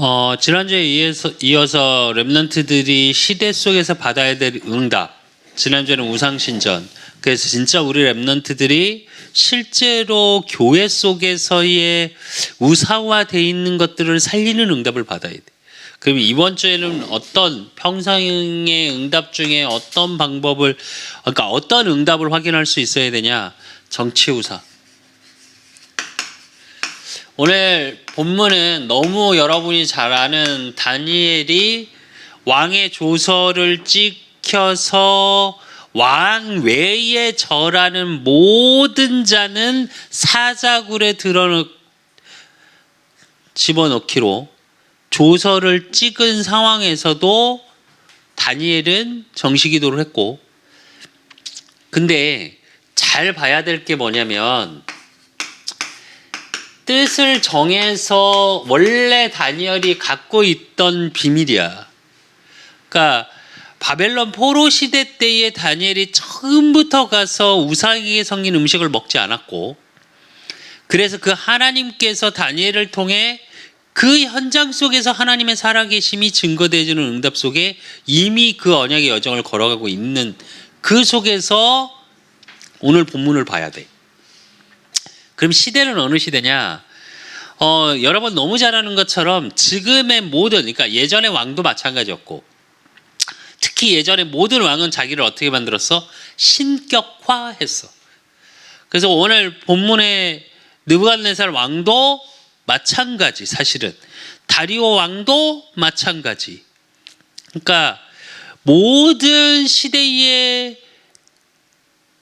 어, 지난주에 이어서, 이어서 랩런트들이 시대 속에서 받아야 될 응답. 지난주에는 우상신전. 그래서 진짜 우리 랩런트들이 실제로 교회 속에서의 우사화돼 있는 것들을 살리는 응답을 받아야 돼. 그럼 이번 주에는 어떤 평상의 응답 중에 어떤 방법을 그러니까 어떤 응답을 확인할 수 있어야 되냐? 정치 우사. 오늘 본문은 너무 여러분이 잘 아는 다니엘이 왕의 조서를 찍혀서 왕 외에 절하는 모든 자는 사자굴에 들어 집어넣기로 조서를 찍은 상황에서도 다니엘은 정식 기도를 했고 근데 잘 봐야 될 게 뭐냐면 뜻을 정해서 원래 다니엘이 갖고 있던 비밀이야. 그러니까 바벨론 포로 시대 때의 다니엘이 처음부터 가서 우상에게 섬긴 음식을 먹지 않았고 그래서 그 하나님께서 다니엘을 통해 그 현장 속에서 하나님의 살아계심이 증거되어지는 응답 속에 이미 그 언약의 여정을 걸어가고 있는 그 속에서 오늘 본문을 봐야 돼. 그럼 시대는 어느 시대냐? 어, 여러분 너무 잘 아는 것처럼 지금의 모든, 그러니까 예전의 왕도 마찬가지였고, 특히 예전의 모든 왕은 자기를 어떻게 만들었어? 신격화했어. 그래서 오늘 본문의 느부갓네살 왕도 마찬가지, 사실은. 다리오 왕도 마찬가지. 그러니까 모든 시대의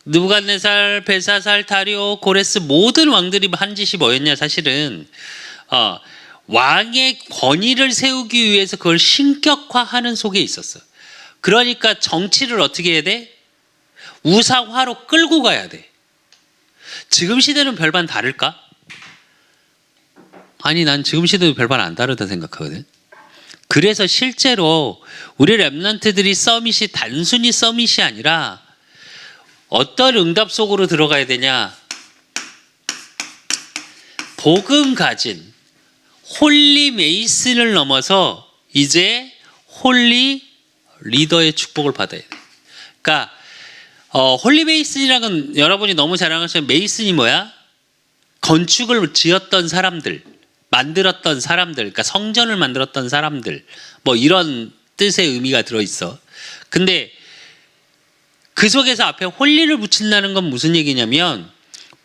느부갓네살, 벨사살, 다리오, 고레스 모든 왕들이 한 짓이 뭐였냐 사실은 어, 왕의 권위를 세우기 위해서 그걸 신격화하는 속에 있었어. 그러니까 정치를 어떻게 해야 돼? 우상화로 끌고 가야 돼. 지금 시대는 별반 다를까? 아니 난 지금 시대도 별반 안 다르다 생각하거든. 그래서 실제로 우리 랩런트들이 서밋이 단순히 서밋이 아니라 어떤 응답 속으로 들어가야 되냐? 복음 가진 홀리 메이슨을 넘어서 이제 홀리 리더의 축복을 받아야 돼. 그러니까 어, 홀리 메이슨이라는 건 여러분이 너무 것처럼 메이슨이 뭐야? 건축을 지었던 사람들, 만들었던 사람들, 그러니까 성전을 만들었던 사람들, 뭐 이런 뜻의 의미가 들어 있어. 근데 그 속에서 앞에 홀리를 붙인다는 건 무슨 얘기냐면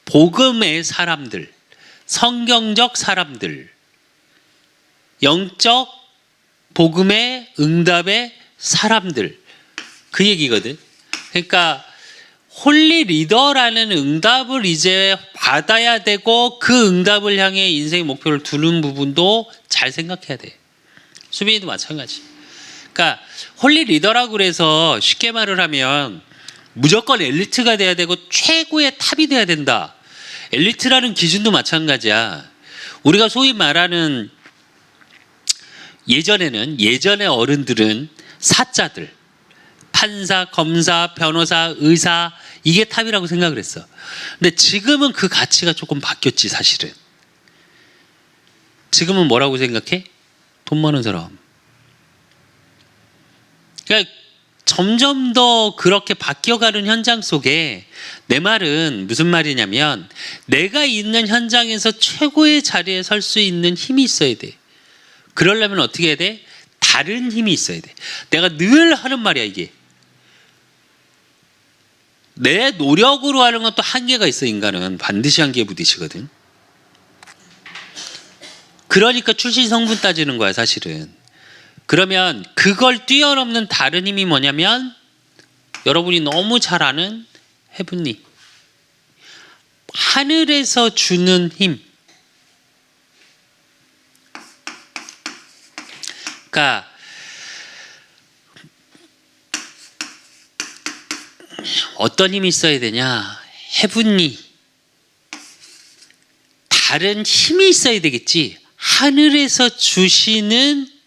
복음의 사람들, 성경적 사람들, 영적 복음의 응답의 사람들 그 얘기거든. 그러니까 홀리 리더라는 응답을 이제 받아야 되고 그 응답을 향해 인생의 목표를 두는 부분도 잘 생각해야 돼. 수빈이도 마찬가지. 그러니까 홀리 리더라고 그래서 쉽게 말을 하면 무조건 엘리트가 돼야 되고 최고의 탑이 돼야 된다. 엘리트라는 기준도 마찬가지야. 우리가 소위 말하는 예전에는 예전의 어른들은 사자들 판사, 검사, 변호사, 의사 이게 탑이라고 생각을 했어. 근데 지금은 그 가치가 조금 바뀌었지 사실은. 지금은 뭐라고 생각해? 돈 많은 사람. 그러니까 점점 더 그렇게 바뀌어가는 현장 속에 내 말은 무슨 말이냐면 내가 있는 현장에서 최고의 자리에 설 수 있는 힘이 있어야 돼. 그러려면 어떻게 해야 돼? 다른 힘이 있어야 돼. 내가 늘 하는 말이야 이게. 내 노력으로 하는 것도 한계가 있어 인간은 반드시 한계에 부딪히거든. 그러니까 출신 성분 따지는 거야 사실은. 그러면 그걸 뛰어넘는 다른 힘이 뭐냐면 여러분이 너무 잘 아는 해분리 하늘에서 주는 힘. 그러니까 어떤 힘이 있어야 되냐? 해분리 다른 힘이 있어야 되겠지. 하늘에서 주시는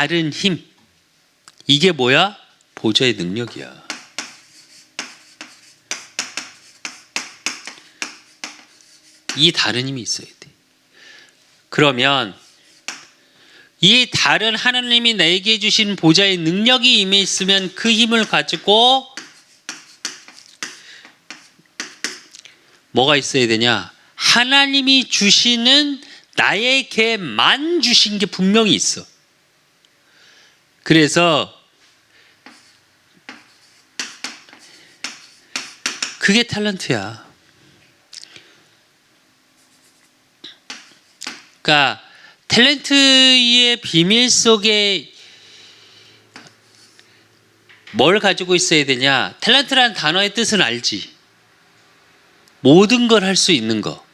다른 힘. 이게 뭐야? 보좌의 능력이야. 이 다른 힘이 있어야 돼. 그러면 이 다른 하나님이 나에게 주신 보좌의 능력이 임해 있으면 그 힘을 가지고 뭐가 있어야 되냐? 하나님이 주시는 나에게만 주신 게 분명히 있어. 그래서 그게 탤런트야. 그러니까 탤런트의 비밀 속에 뭘 가지고 있어야 되냐? 탤런트라는 단어의 뜻은 알지. 모든 걸 할 수 있는 거.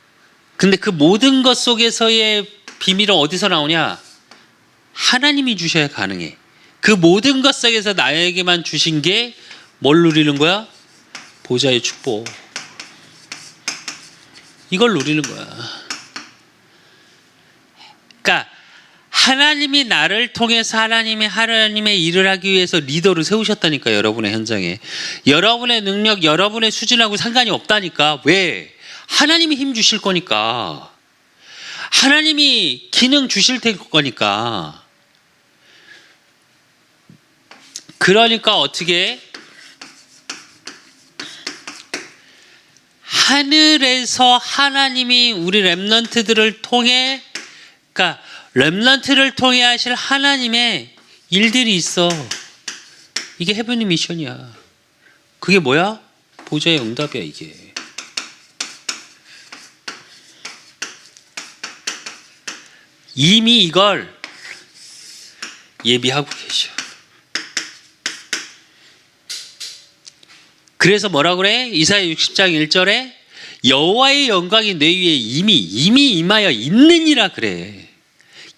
근데 그 모든 것 속에서의 비밀은 어디서 나오냐? 하나님이 주셔야 가능해. 그 모든 것 속에서 나에게만 주신 게 뭘 누리는 거야? 보좌의 축복. 이걸 누리는 거야. 그러니까 하나님이 나를 통해서 하나님의 하나님의 일을 하기 위해서 리더를 세우셨다니까 여러분의 현장에 여러분의 능력 여러분의 수준하고 상관이 없다니까 왜 하나님이 힘 주실 거니까 하나님이 기능 주실 테 거니까 그러니까 어떻게 하늘에서 하나님이 우리 렘넌트들을 통해 그러니까 렘넌트를 통해 하실 하나님의 일들이 있어. 이게 헤븐리 미션이야. 그게 뭐야? 보좌의 응답이야 이게. 이미 이걸 예비하고 계셔. 그래서 뭐라 그래? 이사야 60장 1절에 여호와의 영광이 내 위에 이미 이미 임하여 있느니라 그래.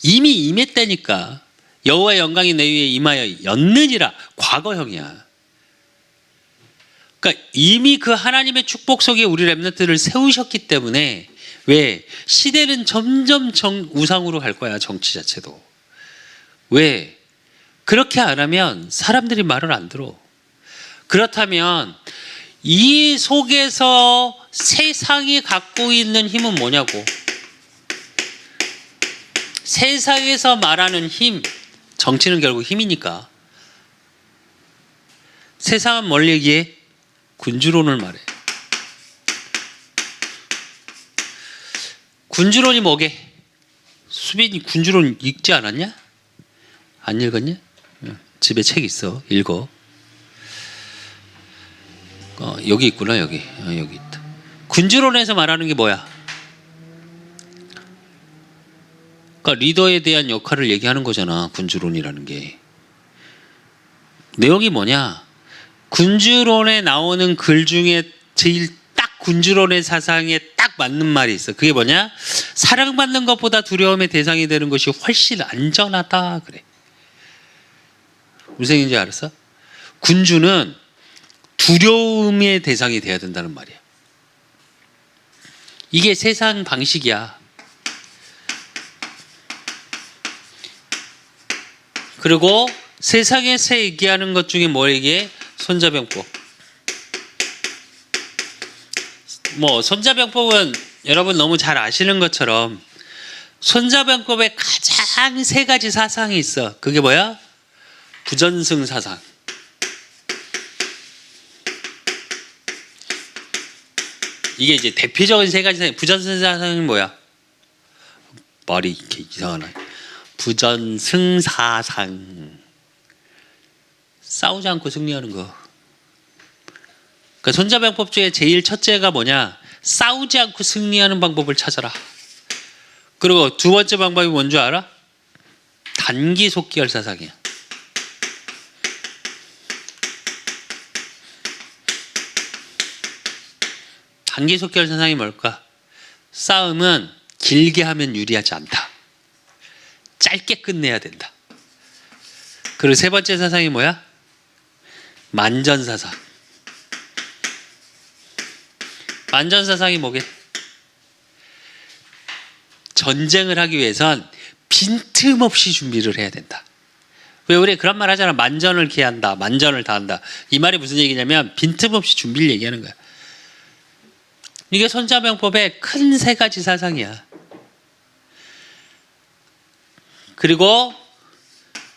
이미 임했다니까. 여호와의 영광이 내 위에 임하여 였느니라. 과거형이야. 그러니까 이미 그 하나님의 축복 속에 우리 렘넌트를 세우셨기 때문에 왜 시대는 점점 정, 우상으로 갈 거야 정치 자체도. 왜 그렇게 안 하면 사람들이 말을 안 들어. 그렇다면 이 속에서 세상이 갖고 있는 힘은 뭐냐고. 세상에서 말하는 힘, 정치는 결국 힘이니까. 세상은 뭘 얘기해? 군주론을 말해. 군주론이 뭐게? 수빈이 군주론 읽지 않았냐? 안 읽었냐? 응, 집에 책 있어. 읽어. 어, 여기 있구나 여기 어, 여기 있다. 군주론에서 말하는 게 뭐야? 그러니까 리더에 대한 역할을 얘기하는 거잖아. 군주론이라는 게 내용이 뭐냐? 군주론에 나오는 글 중에 제일 딱 군주론의 사상에 딱 맞는 말이 있어. 그게 뭐냐? 사랑받는 것보다 두려움의 대상이 되는 것이 훨씬 안전하다 그래. 무슨 얘기인지 알았어? 군주는 두려움의 대상이 돼야 된다는 말이야. 이게 세상 방식이야. 그리고 세상에서 얘기하는 것 중에 뭐 얘기해? 손자병법. 뭐 손자병법은 여러분 너무 잘 아시는 것처럼 손자병법에 가장 세 가지 사상이 있어. 그게 뭐야? 부전승 사상. 이게 이제 대표적인 세 가지 사상. 부전승 사상이 뭐야? 말이 이렇게 이상하나. 부전승 사상. 싸우지 않고 승리하는 거. 그러니까 손자병법 중에 제일 첫째가 뭐냐? 싸우지 않고 승리하는 방법을 찾아라. 그리고 두 번째 방법이 뭔 줄 알아? 단기 속기열 사상이야. 단기 속결 사상이 뭘까? 싸움은 길게 하면 유리하지 않다. 짧게 끝내야 된다. 그리고 세 번째 사상이 뭐야? 만전 사상. 만전 사상이 뭐게? 전쟁을 하기 위해선 빈틈없이 준비를 해야 된다. 왜 우리 그런 말 하잖아. 만전을 기한다. 만전을 다한다. 이 말이 무슨 얘기냐면 빈틈없이 준비를 얘기하는 거야. 이게 손자병법의 큰 세 가지 사상이야. 그리고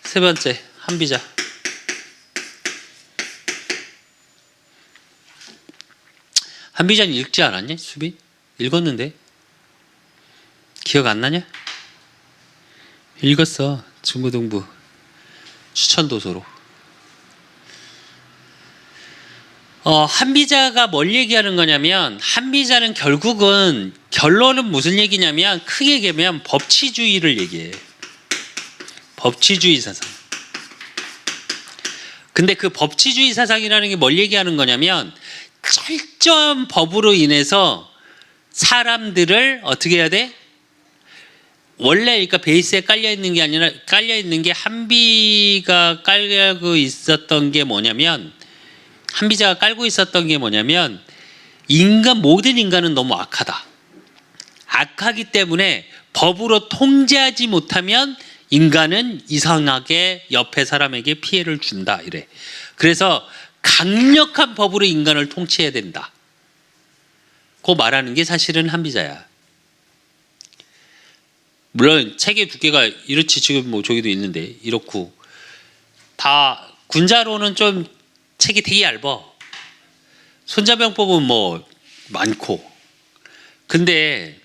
세 번째 한비자. 한비자는 읽지 않았냐? 수비? 읽었는데 기억 안 나냐? 읽었어 중고등부 추천 도서로. 어, 한비자가 뭘 얘기하는 거냐면 한비자는 결국은 결론은 무슨 얘기냐면 크게 얘기하면 법치주의를 얘기해. 법치주의 사상. 근데 그 법치주의 사상이라는 게 뭘 얘기하는 거냐면 철저한 법으로 인해서 사람들을 어떻게 해야 돼? 원래 그러니까 베이스에 깔려 있는 게 아니라 깔려 있는 게 한비가 깔고 있었던 게 뭐냐면 한비자가 깔고 있었던 게 뭐냐면 인간 모든 인간은 너무 악하다. 악하기 때문에 법으로 통제하지 못하면 인간은 이상하게 옆에 사람에게 피해를 준다 이래. 그래서 강력한 법으로 인간을 통치해야 된다. 고 말하는 게 사실은 한비자야. 물론 책의 두께가 이렇지 지금 뭐 저기도 있는데 이렇고 다 군자로는 좀 책이 되게 얇아. 손자병법은 뭐 많고. 근데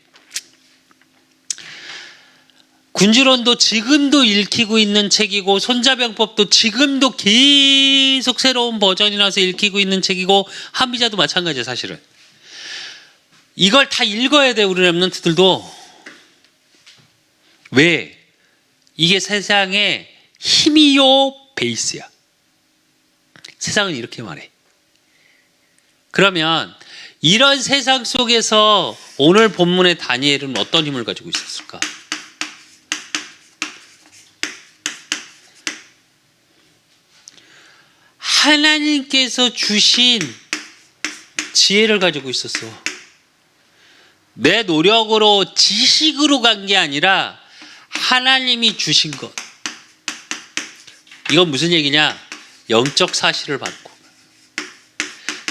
군주론도 지금도 읽히고 있는 책이고 손자병법도 지금도 계속 새로운 버전이 나서 읽히고 있는 책이고 한비자도 마찬가지야 사실은. 이걸 다 읽어야 돼 우리 랩런트들도. 왜? 이게 세상의 힘이요 베이스야. 세상은 이렇게 말해. 그러면 이런 세상 속에서 오늘 본문의 다니엘은 어떤 힘을 가지고 있었을까? 하나님께서 주신 지혜를 가지고 있었어. 내 노력으로 지식으로 간 게 아니라 하나님이 주신 것. 이건 무슨 얘기냐? 영적 사실을 받고.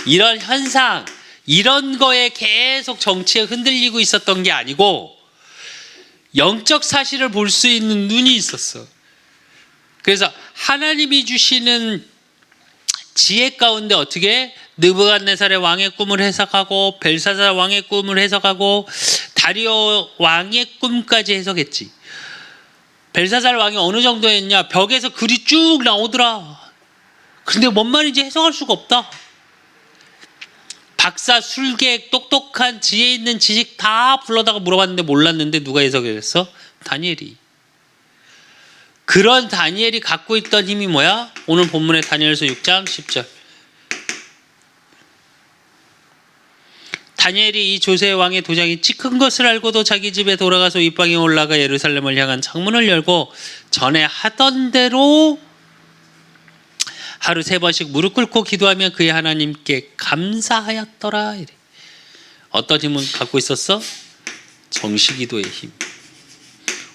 이런 현상, 이런 거에 계속 정치에 흔들리고 있었던 게 아니고 영적 사실을 볼 수 있는 눈이 있었어. 그래서 하나님이 주시는 지혜 가운데 어떻게 느부갓네살의 왕의 꿈을 해석하고 벨사살 왕의 꿈을 해석하고 다리오 왕의 꿈까지 해석했지. 벨사살 왕이 어느 정도 했냐? 벽에서 글이 쭉 나오더라. 근데 뭔 말인지 해석할 수가 없다. 박사, 술객, 똑똑한 지혜 있는 지식 다 불러다가 물어봤는데 몰랐는데 누가 해석했어? 다니엘이. 그런 다니엘이 갖고 있던 힘이 뭐야? 오늘 본문의 다니엘서 6장 10절. 다니엘이 이 조세 왕의 도장이 찍힌 것을 알고도 자기 집에 돌아가서 윗방에 올라가 예루살렘을 향한 창문을 열고 전에 하던 대로 하루 세 번씩 무릎 꿇고 기도하며 그의 하나님께 감사하였더라. 이래. 어떤 힘은 갖고 있었어? 정시 기도의 힘.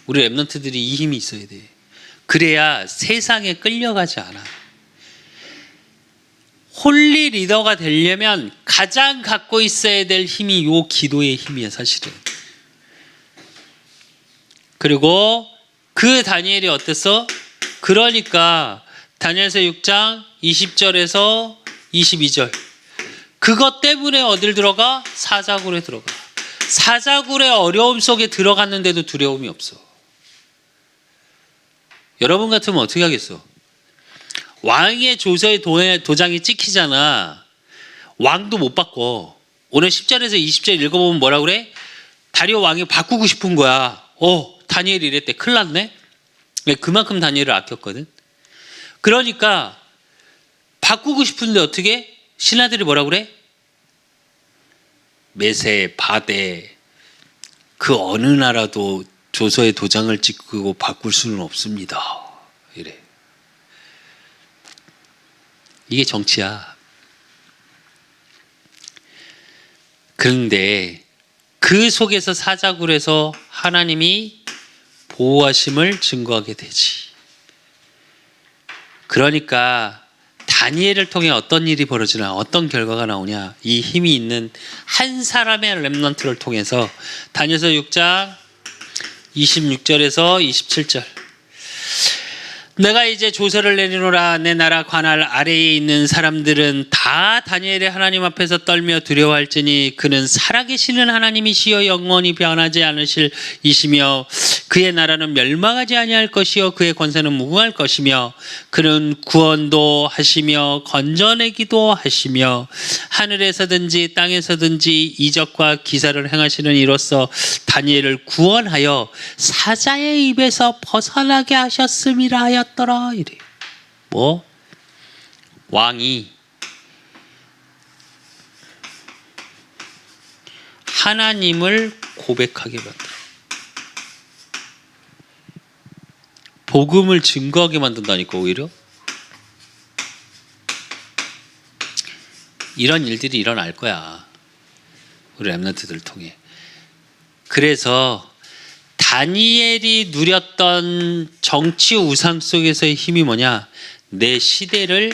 우리 랩런트들이 이 힘이 있어야 돼. 그래야 세상에 끌려가지 않아. 홀리 리더가 되려면 가장 갖고 있어야 될 힘이 요 기도의 힘이야 사실은. 그리고 그 다니엘이 어땠어? 그러니까 다니엘서 6장 20절에서 22절 그것 때문에 어딜 들어가? 사자굴에 들어가. 사자굴의 어려움 속에 들어갔는데도 두려움이 없어. 여러분 같으면 어떻게 하겠어? 왕의 조서의 도장이 찍히잖아. 왕도 못 바꿔. 오늘 10절에서 20절 읽어보면 뭐라 그래? 다리오 왕이 바꾸고 싶은 거야. 어, 다니엘이 이랬대. 큰일 났네? 그만큼 다니엘을 아꼈거든. 그러니까 바꾸고 싶은데 어떻게? 신하들이 뭐라 그래? 메세, 바데, 그 어느 나라도 조서의 도장을 찍고 바꿀 수는 없습니다. 이래. 이게 정치야. 그런데 그 속에서 사자굴에서 하나님이 보호하심을 증거하게 되지. 그러니까 다니엘을 통해 어떤 일이 벌어지나 어떤 결과가 나오냐 이 힘이 있는 한 사람의 렘넌트를 통해서 다니엘서 6장 26절에서 27절. 내가 이제 조서를 내리노라. 내 나라 관할 아래에 있는 사람들은 다 다니엘의 하나님 앞에서 떨며 두려워할지니 그는 살아계시는 하나님이시여 영원히 변하지 않으실 이시며 그의 나라는 멸망하지 아니할 것이요 그의 권세는 무궁할 것이며 그는 구원도 하시며 건져내기도 하시며 하늘에서든지 땅에서든지 이적과 기사를 행하시는 이로써 다니엘을 구원하여 사자의 입에서 벗어나게 하셨음이라 하였더라 이래. 뭐 왕이 하나님을 고백하게 만들어. 복음을 증거하게 만든다니까 오히려. 이런 일들이 일어날 거야. 우리 랩런트들 통해. 그래서 다니엘이 누렸던 정치 우상 속에서의 힘이 뭐냐? 내 시대를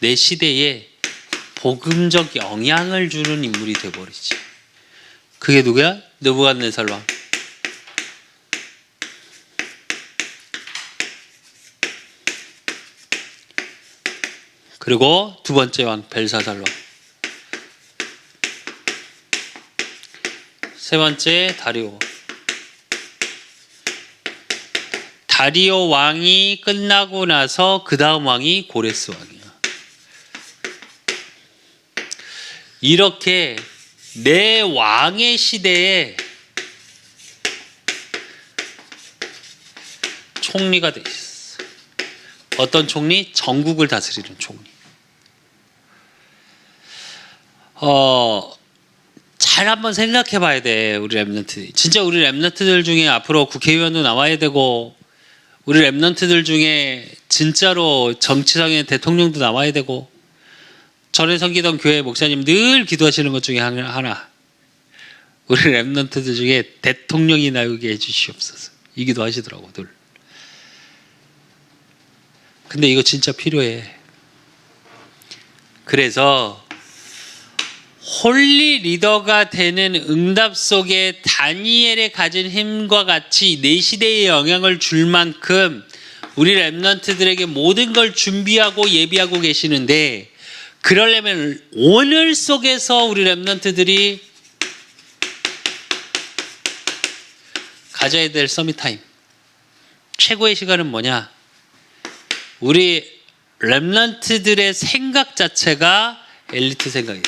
내 시대에 복음적 영향을 주는 인물이 돼 버리지. 그게 누구야? 느부갓네살 왕. 그리고 두 번째 왕 벨사살 왕. 세 번째 다리오. 다리오 왕이 끝나고 나서 그 다음 왕이 고레스 왕이야. 이렇게 내 왕의 시대에 총리가 돼 있어. 어떤 총리? 전국을 다스리는 총리. 어, 잘 한번 생각해 봐야 돼, 우리 랩런트. 진짜 우리 랩런트들 중에 앞으로 국회의원도 나와야 되고, 우리 랩런트들 중에 진짜로 정치상의 대통령도 나와야 되고, 전에 섬기던 교회 목사님 늘 기도하시는 것 중에 하나. 우리 랩런트들 중에 대통령이 나오게 해주시옵소서. 이 기도 하시더라고, 늘. 근데 이거 진짜 필요해. 그래서 홀리 리더가 되는 응답 속에 다니엘의 가진 힘과 같이 내 시대에 영향을 줄 만큼 우리 랩런트들에게 모든 걸 준비하고 예비하고 계시는데 그러려면 오늘 속에서 우리 랩런트들이 가져야 될 서밋 타임 최고의 시간은 뭐냐? 우리 랩런트들의 생각 자체가 엘리트 생각이에요.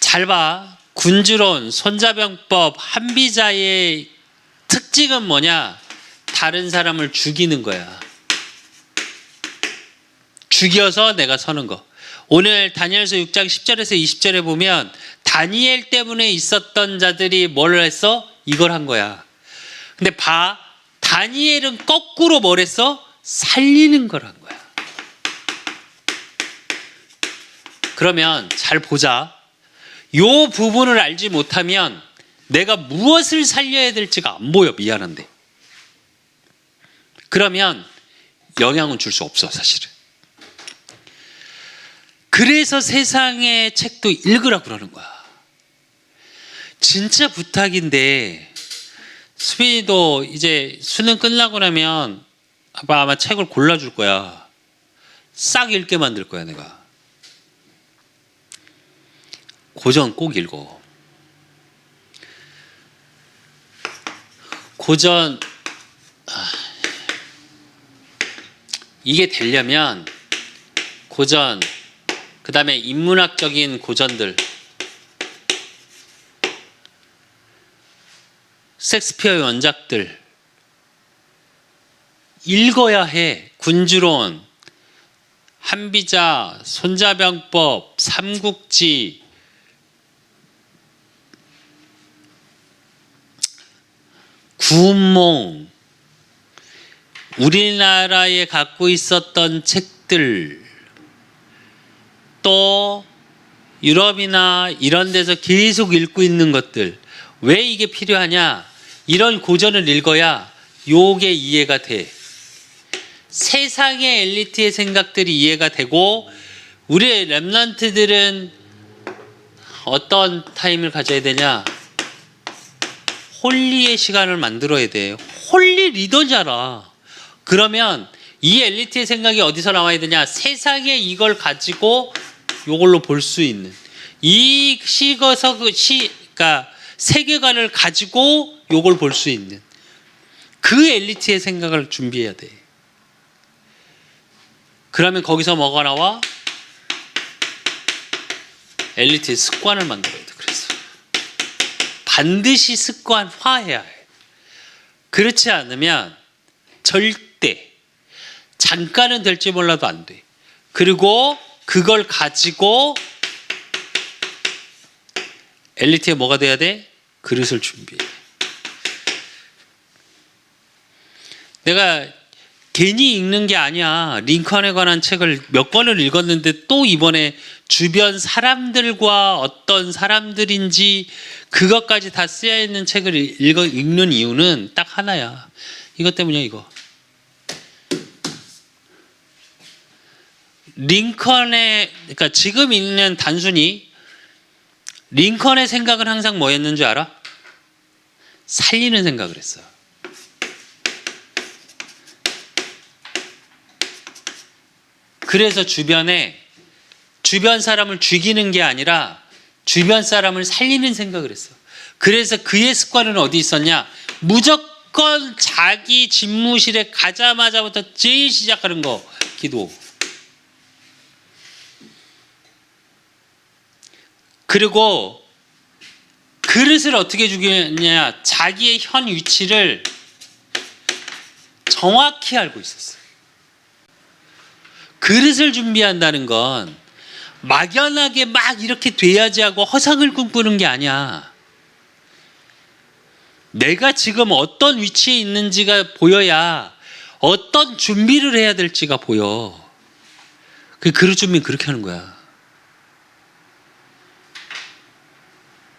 잘 봐. 군주론, 손자병법, 한비자의 특징은 뭐냐? 다른 사람을 죽이는 거야. 죽여서 내가 서는 거. 오늘 다니엘서 6장 10절에서 20절에 보면 다니엘 때문에 있었던 자들이 뭘 했어? 이걸 한 거야. 근데 봐. 다니엘은 거꾸로 뭘 했어? 살리는 걸 한 거야. 그러면 잘 보자. 요 부분을 알지 못하면 내가 무엇을 살려야 될지가 안 보여. 미안한데. 그러면 영향은 줄 수 없어, 사실은. 그래서 세상의 책도 읽으라 그러는 거야. 진짜 부탁인데 수빈이도 이제 수능 끝나고 나면 아빠 아마 책을 골라줄 거야. 싹 읽게 만들 거야, 내가. 고전 꼭 읽어. 고전 아, 이게 되려면 고전 그 다음에 인문학적인 고전들. 섹스피어의 원작들. 읽어야 해. 군주론, 한비자, 손자병법, 삼국지, 구운몽, 우리나라에 갖고 있었던 책들, 또 유럽이나 이런 데서 계속 읽고 있는 것들, 왜 이게 필요하냐? 이런 고전을 읽어야 요게 이해가 돼. 세상의 엘리트의 생각들이 이해가 되고 우리의 랩런트들은 어떤 타임을 가져야 되냐? 홀리의 시간을 만들어야 돼. 홀리 리더잖아. 그러면 이 엘리트의 생각이 어디서 나와야 되냐? 세상에 이걸 가지고 요걸로 볼 수 있는 이 시거서 그 시, 그러니까 세계관을 가지고 요걸 볼 수 있는 그 엘리트의 생각을 준비해야 돼. 그러면 거기서 뭐가 나와? 엘리트의 습관을 만들어야 돼. 그래서 반드시 습관화해야 해. 그렇지 않으면 절대 잠깐은 될지 몰라도 안 돼. 그리고 그걸 가지고 엘리트에 뭐가 돼야 돼? 그릇을 준비해. 내가 괜히 읽는 게 아니야. 링컨에 관한 책을 몇 권을 읽었는데 또 이번에 주변 사람들과 어떤 사람들인지 그것까지 다 쓰여 있는 책을 읽어 읽는 이유는 딱 하나야. 이것 때문이야, 이거. 링컨의 그러니까 지금 읽는 단순히 링컨의 생각은 항상 뭐였는 줄 알아? 살리는 생각을 했어요. 그래서 주변에 주변 사람을 죽이는 게 아니라 주변 사람을 살리는 생각을 했어. 그래서 그의 습관은 어디 있었냐? 무조건 자기 집무실에 가자마자부터 제일 시작하는 거 기도. 그리고 그릇을 어떻게 죽이냐? 자기의 현 위치를 정확히 알고 있었어요. 그릇을 준비한다는 건 막연하게 막 이렇게 돼야지 하고 허상을 꿈꾸는 게 아니야. 내가 지금 어떤 위치에 있는지가 보여야 어떤 준비를 해야 될지가 보여. 그 그릇 준비 그렇게 하는 거야.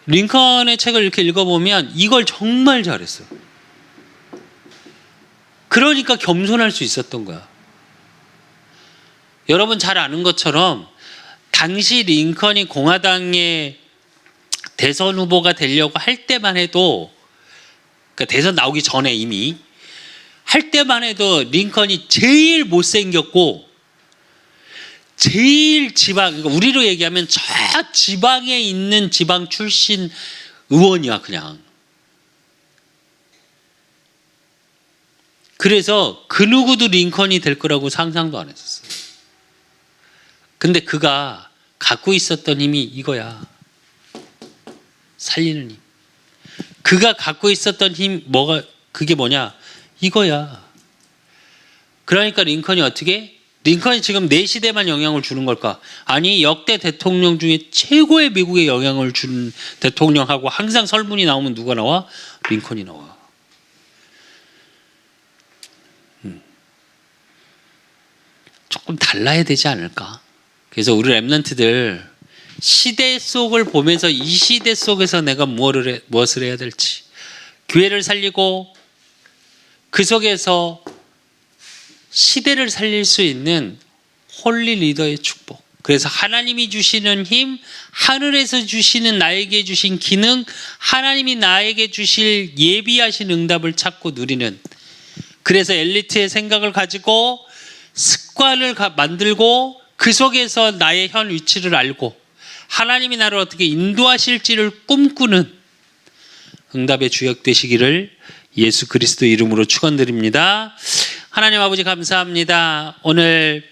링컨의 책을 이렇게 읽어보면 이걸 정말 잘했어. 그러니까 겸손할 수 있었던 거야. 여러분 잘 아는 것처럼 당시 링컨이 공화당의 대선 후보가 되려고 할 때만 해도 그러니까 대선 나오기 전에 이미 할 때만 해도 링컨이 제일 못생겼고 제일 지방 그러니까 우리로 얘기하면 저 지방에 있는 지방 출신 의원이야 그냥 그래서 그 누구도 링컨이 될 거라고 상상도 안 했었어요. 근데 그가 갖고 있었던 힘이 이거야. 살리는 힘. 그가 갖고 있었던 힘 뭐가 그게 뭐냐? 이거야. 그러니까 링컨이 어떻게? 링컨이 지금 내 시대만 영향을 주는 걸까? 아니 역대 대통령 중에 최고의 미국에 영향을 주는 대통령하고 항상 설문이 나오면 누가 나와? 링컨이 나와. 음. 조금 달라야 되지 않을까? 그래서 우리 랩런트들 시대 속을 보면서 이 시대 속에서 내가 무엇을, 해, 무엇을 해야 될지 교회를 살리고 그 속에서 시대를 살릴 수 있는 홀리 리더의 축복. 그래서 하나님이 주시는 힘, 하늘에서 주시는 나에게 주신 기능, 하나님이 나에게 주실 예비하신 응답을 찾고 누리는 그래서 엘리트의 생각을 가지고 습관을 가- 만들고 그 속에서 나의 현 위치를 알고 하나님이 나를 어떻게 인도하실지를 꿈꾸는 응답의 주역 되시기를 예수 그리스도 이름으로 축원드립니다. 하나님 아버지 감사합니다. 오늘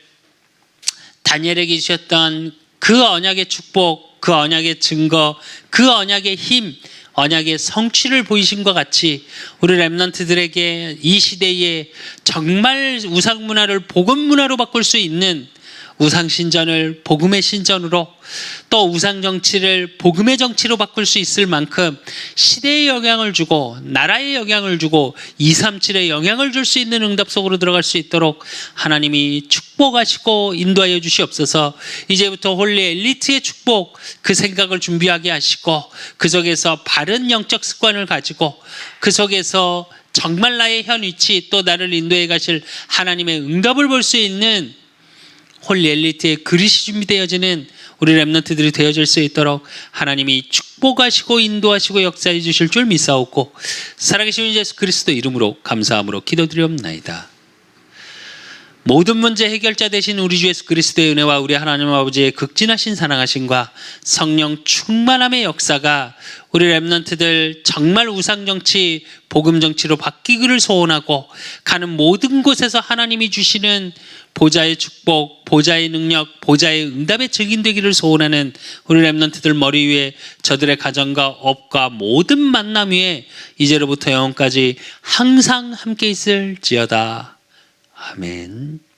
다니엘에게 주셨던 그 언약의 축복, 그 언약의 증거, 그 언약의 힘, 언약의 성취를 보이신 것 같이 우리 랩런트들에게 이 시대에 정말 우상 문화를 복음 문화로 바꿀 수 있는 우상 신전을 복음의 신전으로 또 우상 정치를 복음의 정치로 바꿀 수 있을 만큼 시대에 영향을 주고 나라에 영향을 주고 237에 영향을 줄 수 있는 응답 속으로 들어갈 수 있도록 하나님이 축복하시고 인도하여 주시옵소서. 이제부터 홀리 엘리트의 축복 그 생각을 준비하게 하시고 그 속에서 바른 영적 습관을 가지고 그 속에서 정말 나의 현 위치 또 나를 인도해 가실 하나님의 응답을 볼 수 있는 홀 리얼리티의 그릇이 준비되어지는 우리 랩런트들이 되어질 수 있도록 하나님이 축복하시고 인도하시고 역사해 주실 줄 믿사옵고 살아계신 예수 그리스도 이름으로 감사함으로 기도드리옵나이다. 모든 문제 해결자 되신 우리 주 예수 그리스도의 은혜와 우리 하나님 아버지의 극진하신 사랑하심과 성령 충만함의 역사가 우리 랩런트들 정말 우상 정치, 복음 정치로 바뀌기를 소원하고 가는 모든 곳에서 하나님이 주시는 보좌의 축복, 보좌의 능력, 보좌의 응답의 증인 되기를 소원하는 우리 랩런트들 머리 위에 저들의 가정과 업과 모든 만남 위에 이제로부터 영원까지 항상 함께 있을지어다. 아멘.